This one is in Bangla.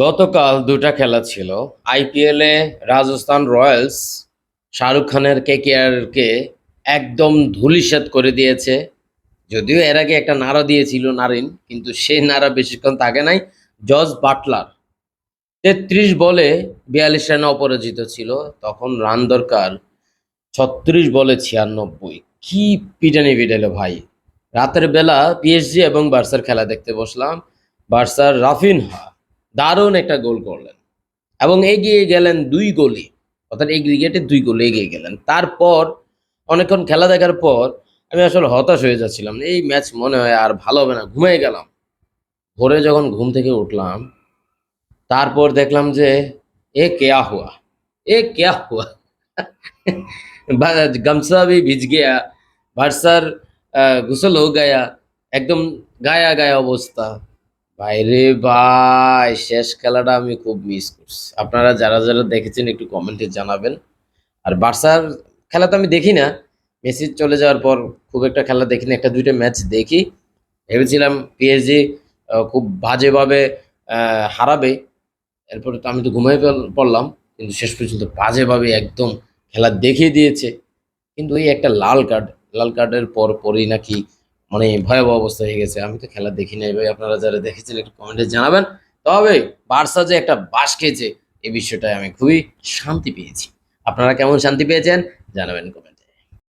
গতকাল দুটা খেলা ছিল। আইপিএলে রাজস্থান রয়্যালস শাহরুখ খানের কেকেআরকে একদম ধুলিসাৎ করে দিয়েছে। যদিও এর আগে একটা নাড়া দিয়েছিল নারিন, কিন্তু সেই নাড়া বেশিক্ষণ থাকে নাই, জজ বাটলার। তেত্রিশ বলে বিয়াল্লিশ রানে অপরাজিত ছিল, তখন রান দরকার ছত্রিশ বলে ছিয়ানব্বই। কি পিটানি পিটালো ভাই। রাতের বেলা পিএসজি এবং বার্সার খেলা দেখতে বসলাম। বার্সার রাফিনহা দারুণ একটা গোল করলেন। এবং এগিয়ে গেলেন দুই গোলে অর্থাৎ এই ক্রিকেটে দুই গোলে এগিয়ে গেলেন। তারপর, অনেকক্ষণ খেলা দেখার পর, আমি আসলে হতাশ হয়ে যাচ্ছিলাম। এই ম্যাচ মনে হয় আর ভালো হবে না, ঘুমিয়ে গেলাম। ভোরে যখন ঘুম থেকে উঠলাম, তারপর দেখলাম যে, এ কেয়া হুয়া, এ কেয়া হুয়া। গামসাবি ভিজ গিয়া ভার্সার গুসল হো গায়া, একদম গায়া গায়া অবস্থা। ভাইরে ভাই, শেষ খেলাটা আমি খুব মিস করছি। আপনারা যারা যারা দেখেছেন একটু কমেন্টে জানাবেন। আর বার্সার খেলা তো আমি দেখি না। মেসি চলে যাওয়ার পর খুব একটা খেলা দেখি না, একটা দুইটা ম্যাচ দেখি। ভেবেছিলাম পিএসজি খুব বাজেভাবে হারাবে। এরপরে তো আমি তো ঘুমিয়ে পড়লাম। কিন্তু শেষ পর্যন্ত বাজেভাবে একদম খেলা দেখিয়ে দিয়েছে। কিন্তু ওই একটা লাল কার্ড লাল কার্ডের পর পরই নাকি মানে ভয়াবহ অবস্থা হয়ে গেছে। আমি তো খেলা দেখি নাই ভাই। আপনারা যারা দেখেছেন, একটু কমেন্টে জানাবেন। তবে বার্সা যে একটা বাস খেয়েছে, এই বিষয়টায় আমি খুবই শান্তি পেয়েছি। আপনারা কেমন শান্তি পেয়েছেন, জানাবেন কমেন্ট।